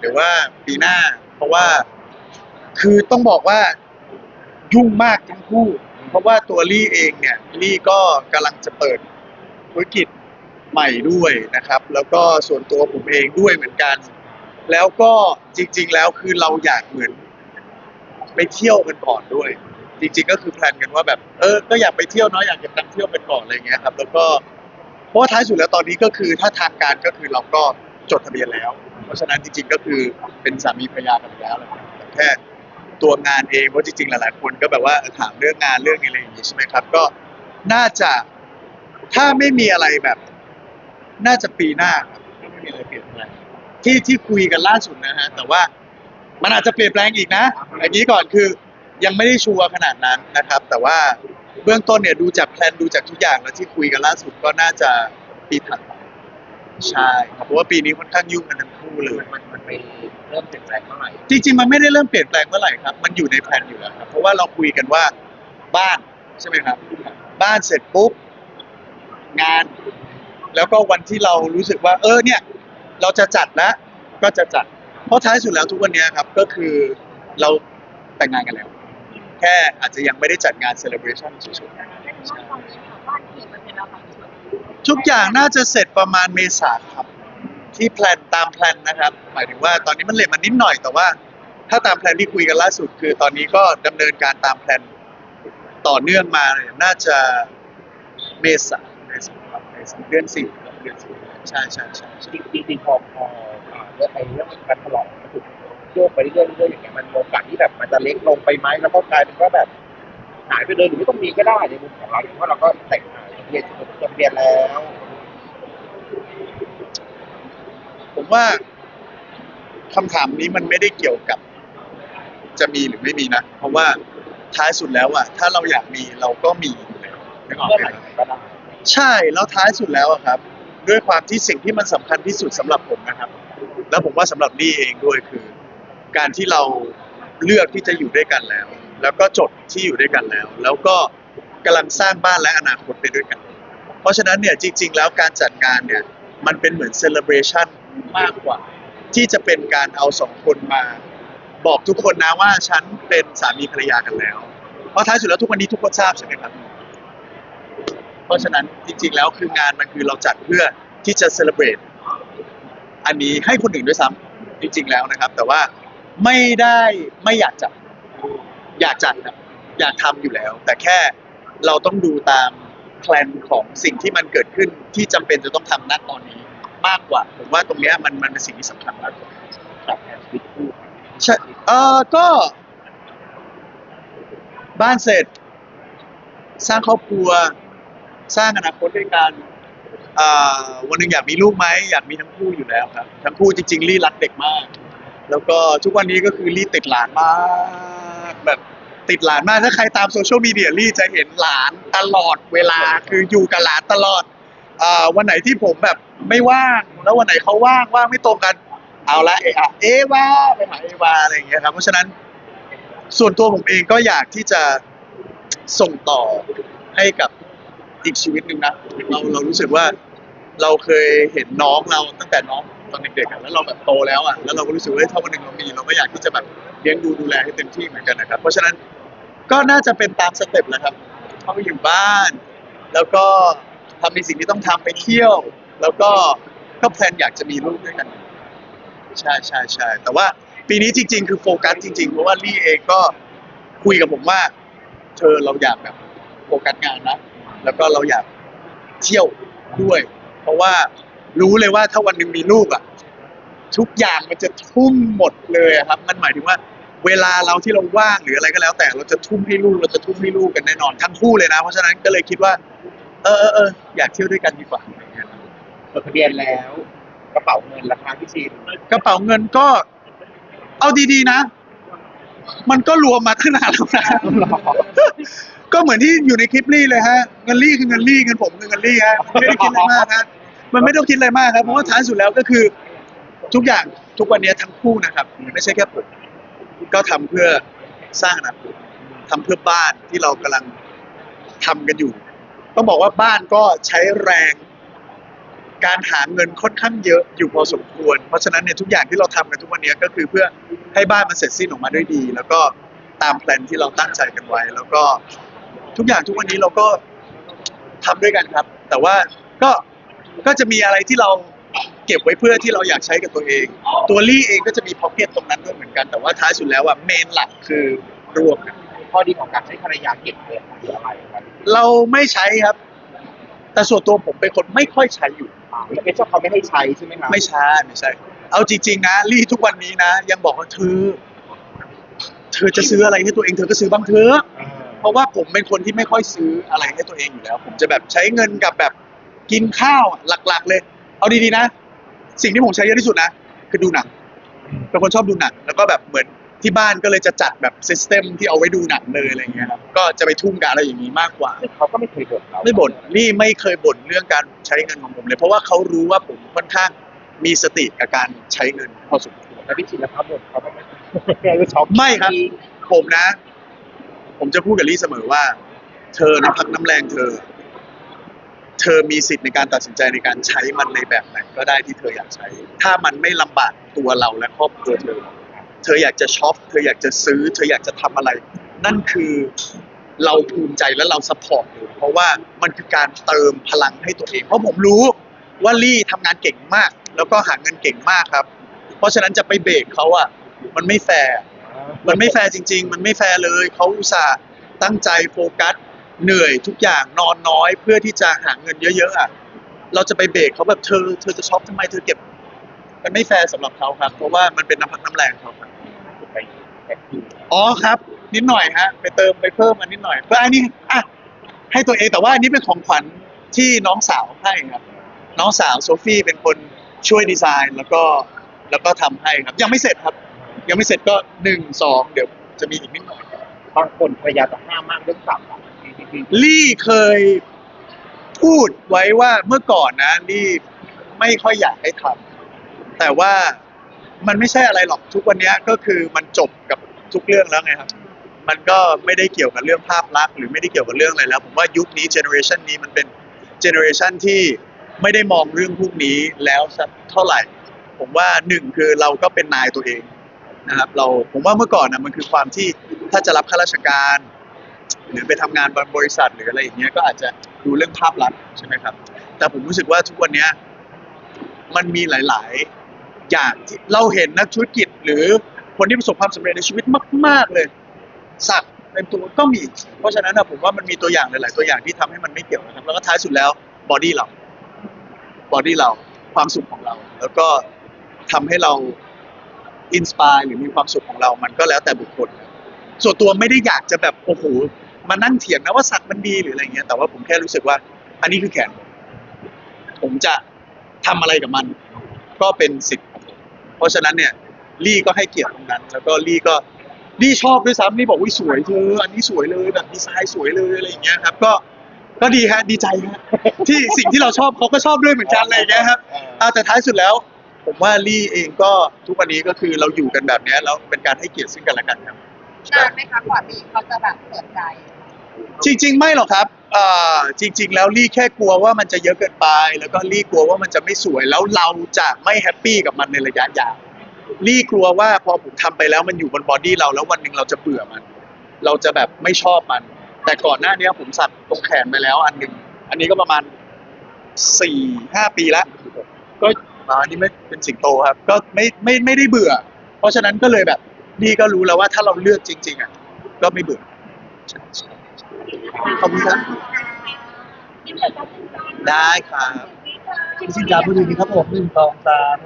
หรือว่าปีหน้า เพราะว่าคือต้องบอกว่ายุ่งมากทั้งคู่ เพราะว่าตัวลี่เองเนี่ยลี่ก็กำลังจะเปิดธุรกิจใหม่ด้วยนะครับ แล้วก็ส่วนตัวผมเองด้วยเหมือนกัน แล้วก็จริง ๆ แล้วคือเราอยากเหมือน ไปเที่ยวกันก่อนด้วย จริง ๆ ก็คือแพลนกันว่าแบบเออก็อยากไปเที่ยวเนาะอยากจะไปเที่ยวกันก่อนอะไรเงี้ยครับ แล้วก็เพราะว่าท้ายสุดแล้วตอนนี้ก็คือถ้าทางการก็คือเราก็จดทะเบียนแล้ว เพราะฉะนั้นจริงๆ ก็คือเป็นสามีภรรยากันแล้วแหละแต่แค่ตัวงานเองเพราะจริงๆ หลายๆ คนก็แบบว่าถามเรื่องงานเรื่องอะไรอย่างงี้ใช่ไหมครับ ก็น่าจะถ้าไม่มีอะไรแบบ น่าจะปีหน้าครับไม่มีอะไรเปลี่ยนแปลงที่ที่คุยกันล่าสุดนะฮะแต่ว่ามันอาจจะเปลี่ยนแปลงอีกนะอย่างนี้ก่อนคือยังไม่ได้ชัวร์ขนาดนั้นนะครับ แต่ว่าเบื้องต้นเนี่ยดูจากแพลนดูจากทุกอย่างแล้วที่คุยกันล่าสุดก็น่าจะปีถัดไป ใช่ครับเพราะว่าปีนี้ค่อนข้างยุ่งกันทั้งคู่เลย มันมันไปเริ่มเปลี่ยนแปลงเมื่อไหร่จริงๆ มันไม่ได้เริ่มเปลี่ยนแปลงเมื่อไหร่ครับ มันอยู่ในแผนอยู่แล้วครับ เพราะว่าเราคุยกันว่าบ้านใช่ไหมครับ บ้านเสร็จปุ๊บงาน แล้วก็วันที่เรารู้สึกว่า เออเนี่ย เราจะจัดแล้วก็จะจัด เพราะท้ายสุดแล้วทุกวันเนี้ยครับ ก็คือเราแต่งงานกันแล้ว แค่อาจจะยังไม่ได้จัดงานเซเลบรชันเฉยๆทุ ทุกอย่างน่าจะเสร็จประมาณเมษาครับ ที่แพลนตามแพลนนะครับ หมายถึงว่าตอนนี้มันเลทมันนิดหน่อยแต่ว่า ถ้าตามแพลนที่คุยกันล่าสุด คือตอนนี้ก็ดำเนินการตามแพลนต่อเนื่องมาเนี่ยน่าจะเมษาเมษาครับเมษาเดือนสี่ครับเดือนสี่ใช่ใช่ใช่ใช่ จริงจริงๆพอพออ่าเรื่องไอ้เรื่องการถลอกมันถูกโยกไปเรื่อยๆเรื่อยอย่างเงี้ยมันโอกาสที่แบบมันจะเล็กลงไปไหมแล้วก็กลายเป็นว่าแบบหายไปเลยหรือไม่ต้องมีก็ได้ในมุมของเราเพราะเราก็แต่งง เรียนจบเรียนแล้ว ผมว่าคำถามนี้มันไม่ได้เกี่ยวกับ จะมีหรือไม่มีนะ เพราะว่าท้ายสุดแล้วอะถ้าเราอยากมีเราก็มีอยู่แล้วนึกออกเมื่อไหมใช่แล้วท้ายสุดแล้วอะครับ ด้วยความที่สิ่งที่มันสำคัญที่สุดสำหรับผมนะครับ แล้วผมว่าสำหรับลี่เองด้วยคือ การที่เราเลือกที่จะอยู่ด้วยกันแล้ว แล้วก็จดที่อยู่ด้วยกันแล้ว แล้วก็กำลังสร้างบ้านและอนาคตไปด้วยกัน ราะฉะนั้นเนี่ยจริง ๆ แล้วการจัดงานเนี่ยมันเป็นเหมือนเซเลบรชันมากกว่า ที่จะเป็นการเอาสองคนมา บอกทุกคนนะว่าฉันเป็นสามีภรรยากันแล้ว เพราะท้ายสุดแล้วทุกวันนี้ทุกคนทราบใช่ไหมครับ เพราะฉะนั้นจริง ๆ แล้วคืองานมันคือเราจัดเพื่อที่จะเซเลบรตอันนี้ให้คนอื่นด้วยซ้ำจริง ๆ แล้วนะครับ แต่ว่าไม่ได้ไม่อยากจัด อยากจัดครับอยากทำอยู่แล้ว แต่แค่เราต้องดูตาม แพลนของสิ่งที่มันเกิดขึ้นที่จำเป็นจะต้องทำณตอนนี้มากกว่า ผมว่าตรงนี้มันมันเป็นสิ่งที่สำคัญมากกว่ากับชีวิตคู่ใช่เออก็ บ้านเสร็จ สร้างครอบครัว สร้างอนาคตด้วยกันอ่าวันหนึ่งอยากมีลูกไหมอยากมีทั้งคู่อยู่แล้วครับ ทั้งคู่จริงๆ ลี่รักเด็กมาก แล้วก็ทุกวันนี้ก็คือลี่ติดหลานมากแบบ ติดหลานมาก ถ้าใครตามโซเชียลมีเดียลี่จะเห็นหลานตลอดเวลาคืออยู่กับหลานตลอดอ่าวันไหนที่ผมแบบไม่ว่าง แล้ววันไหนเขาว่างว่างไม่ตรงกัน เอาละเอะอะเอวาไปหาเอวาอะไรอย่างเงี้ยครับเพราะฉะนั้น ส่วนตัวผมเองก็อยากที่จะส่งต่อให้กับอีกชีวิตหนึ่งนะเราเรารู้สึกว่าเราเคยเห็นน้องเราตั้งแต่น้องตอนเด็กๆอะแล้วเราแบบโตแล้วอะแล้วเราก็รู้สึกว่าเฮ้ยถ้าวันหนึ่งเรามีเราก็อยากที่จะแบบเลี้ยงดูดูแลให้เต็มที่เหมือนกันนะครับเพราะฉะนั้น ก็น่าจะเป็นตามสเต็ปแหละครับเข้าไปอยู่บ้าน แล้วก็ทำในสิ่งที่ต้องทำไปเที่ยว แล้วก็ก็แพลนอยากจะมีลูกด้วยกัน ใช่ใช่ใช่แต่ว่าปีนี้จริง ๆ คือโฟกัสจริง ๆ เพราะว่าลี่เองก็คุยกับผมว่าเธอเราอยากแบบโฟกัสงานนะ แล้วก็เราอยากเที่ยวด้วย เพราะว่ารู้เลยว่าถ้าวันหนึ่งมีลูกอะ ทุกอย่างมันจะทุ่มหมดเลยอะครับ มันหมายถึงว่า เวลาเราที่เราว่างหรืออะไรก็แล้ว แต่เราจะทุ่มให้ลูกเราจะทุ่มให้ลูกกันแน่นอนทั้งคู่เลยนะ เพราะฉะนั้นก็เลยคิดว่า เออเออเอออยากเที่ยวด้วยกันดีกว่าอะไรอย่างเงี้ยจดทะเบียนแล้ว กระเป๋าเงินราคาที่ชินกระเป๋าเงินก็ เอาดีๆนะ มันก็รวมมาตั้งนานแล้วนะก็เหมือนที่อยู่ในคลิปลี่เลยฮะเงินลี่คือเงินลี่เงินผมคือเงินลี่ฮะไม่ได้คิดอะไรมากฮะมันไม่ต้องคิดอะไรมากครับเพราะว่าท้ายสุดแล้วก็คือ ทุกอย่างทุกวันนี้ทั้งคู่นะครับ ไม่ใช่แค่ผม ก็ทำเพื่อสร้างอนาคตทำเพื่อบ้านที่เรากำลังทำกันอยู่ ต้องบอกว่าบ้านก็ใช้แรง การหาเงินค่อนข้างเยอะอยู่พอสมควร เพราะฉะนั้นเนี่ยทุกอย่างที่เราทำกันทุกวันนี้ก็คือเพื่อให้บ้านมันเสร็จสิ้นออกมาด้วยดี แล้วก็ตามแพลนที่เราตั้งใจกันไว้ แล้วก็ทุกอย่างทุกวันนี้เราก็ทำด้วยกันครับ แต่ว่าก็ก็จะมีอะไรที่เรา เก็บไว้เพื่อที่เราอยากใช้กับตัวเอง ตัวลี่เองก็จะมีพ็อกเก็ตตรงนั้นด้วยเหมือนกัน แต่ว่าท้ายสุดแล้วอะเมนหลักคือรวมกันข้อดีของการใช้ภรรยาเก็บเงินคืออะไรครับเราไม่ใช้ครับ แต่ส่วนตัวผมเป็นคนไม่ค่อยใช้อยู่ อ่าแล้วเป็นเจ้าเขาไม่ให้ใช้ใช่ไหมครับไม่ใช่ไม่ใช่ เอาจริง ๆ นะลี่ทุกวันนี้นะ ยังบอกว่าเธอเธอจะซื้ออะไรให้ตัวเองเธอก็ซื้อบ้างเถอะอ่าเพราะว่าผมเป็นคนที่ไม่ค่อยซื้ออะไรให้ตัวเองอยู่แล้ว ผมจะแบบใช้เงินกับแบบกินข้าวอะหลักๆเลย เอาดีๆนะ สิ่งที่ผมใช้เยอะที่สุดนะ คือดูหนังเป็นคนชอบดูหนังแล้วก็แบบเหมือนที่บ้านก็เลยจะจัดแบบซิสเต็มที่เอาไว้ดูหนังเลยอะไรเงี้ยครับก็จะไปทุ่มกับอะไรอย่างนี้มากกว่าซึ่งเขาก็ไม่เคยบ่นเราไม่บ่นนี่ไม่เคยบ่นเรื่องการใช้เงินของผมเลย เพราะว่าเขารู้ว่าผมค่อนข้างมีสติกับการใช้เงินพอสมควรแล้วพี่ชินนะครับบ่นเขาก็ไม่เราชอบไม่ครับ ผมนะ ผมจะพูดกับลี่เสมอว่า เธอน้ำพักน้ำแรงเธอเธ อมีสิทธิ์ในการตัดสินใจในการใช้มันในแบบไหนก็ได้ที่เธออยากใช้ ถ้ามันไม่ลำบากตัวเราและครอบครัวเธอ เธออยากจะช็อป เธออยากจะซื้อ เธออยากจะทำอะไร นั่นคือเราภูมิใจและเราสปอร์ตอยู่เพราะว่ามันคือการเติมพลังให้ตัวเอง เพราะผมรู้ว่าลี่ทำงานเก่งมาก แล้วก็หาเงินเก่งมากครับ เพราะฉะนั้นจะไปเบรกเขาอะมันไม่แฟร์มันไม่แฟร์จริง ๆ มันไม่แฟร์เลยเขาอุตส่าห์ตั้งใจโฟกัส เหนื่อยทุกอย่างนอนน้อยเพื่อที่จะหาเงินเยอะๆอะเราจะไปเบรกเขาแบบเธอเธอจะช็อปทำไมเธอเก็บ มันไม่แฟร์สำหรับเขาครับ เพราะว่ามันเป็นน้ำพักน้ำแรงเขาครับไปแท็กซี่อ๋อครับ นิดหน่อยฮะ ไปเติมไปเพิ่มมานิดหน่อยเพื่ออันนี้อะให้ตัวเองแต่ว่าอันนี้เป็นของขวัญที่น้องสาวให้ครับ น้องสาวโซฟี่เป็นคนช่วยดีไซน์แล้วก็แล้วก็ทำให้ครับ ยังไม่เสร็จครับ ยังไม่เสร็จก็หนึ่งสองเดี๋ยวจะมีอีกนิดหน่อยบางคนภรรยาจะห้ามมากเรื่องสับอะจริงๆ ลี่เคยพูดไว้ว่าเมื่อก่อนนะลี่ไม่ค่อยอยากให้ทำแต่ว่ามันไม่ใช่อะไรหรอกทุกวันนี้ก็คือมันจบกับทุกเรื่องแล้วไงครับ มันก็ไม่ได้เกี่ยวกับเรื่องภาพลักษณ์หรือไม่ได้เกี่ยวกับเรื่องอะไรแล้วผมว่ายุคนี้เจเนอเรชันนี้มันเป็นเจเนอเรชันที่ไม่ได้มองเรื่องพวกนี้แล้วสักเท่าไหร่ ผมว่าหนึ่งคือเราก็เป็นนายตัวเองนะครับ เราผมว่าเมื่อก่อนนะมันคือความที่ถ้าจะรับข้าราชการ หรือไปทำงานบริษัทหรืออะไรอย่างเงี้ยก็อาจจะดูเรื่องภาพลักษณ์ใช่ไหมครับ แต่ผมรู้สึกว่าทุกวันเนี้ยมันมีหลาย ๆ อย่างที่เราเห็นนักธุรกิจ หรือคนที่ประสบความสำเร็จในชีวิตมาก ๆ เลย สักเป็นตัวก็มี เพราะฉะนั้นนะผมว่ามันมีตัวอย่างหลาย ๆ ตัวอย่างที่ทำให้มันไม่เกี่ยวนะครับ แล้วก็ท้ายสุดแล้วบอดี้เราบอดี้เราความสุขของเรา แล้วก็ทำให้เราอินสปายหรือมีความสุขของเรา มันก็แล้วแต่บุคคล ส่วนตัวไม่ได้อยากจะแบบโอ้โหมานั่งเถียงนะว่าสักมันดีหรืออะไรเงี้ยแต่ว่าผมแค่รู้สึกว่า อันนี้คือแขน ผมผมจะทำอะไรกับมัน ก็เป็นสิทธิ์ของผมเพราะฉะนั้นเนี่ยลี่ก็ให้เกียรติตรงนั้น แล้วก็ลี่ก็ลี่ชอบด้วยซ้ำลี่บอกวิสวยเธออันนี้สวยเลยแบบดีไซน์สวยเลยอะไรอย่างเงี้ยครับ ก็ก็ดีฮะดีใจฮะที่สิ่งที่เราชอบเขาก็ชอบด้วยเหมือนกันอะไรอย่างเงี้ยครับอ่าแต่ท้ายสุดแล้ว ผมว่าลี่เองก็ทุกวันนี้ก็คือเราอยู่กันแบบเนี้ยแล้วเป็นการให้เกียรติซึ่งกันและกันครับ นานไหมคะกว่าพี่เขาจะแบบเปิดใจ จริง ๆ ไม่หรอกครับเอ่อจริง ๆ แล้วลี่แค่กลัวว่ามันจะเยอะเกินไป แล้วก็ลี่กลัวว่ามันจะไม่สวยแล้วเราจะไม่แฮปปี้กับมันในระยะยาวลี่กลัวว่าพอผมทำไปแล้วมันอยู่บนบอดี้เราแล้ววันหนึ่งเราจะเบื่อมัน เราจะแบบไม่ชอบมัน แต่ก่อนหน้านี้ผมสักตรงแขนไปแล้วอันหนึ่งอันนี้ก็ประมาณสี่ห้าปีแล้วก็อ่าอันนี้ไม่เป็นสิงโตครับ ก็ไม่ไม่ไม่ได้เบื่อ เพราะฉะนั้นก็เลยแบบ ลี่ก็รู้แล้วว่าถ้าเราเลือกจริง ๆอะก็ไม่เบื่อใช่ใช่ใช่ขอบคุณครับได้ครับจริงๆครับดูดีครับผมหนึ่งสองสาม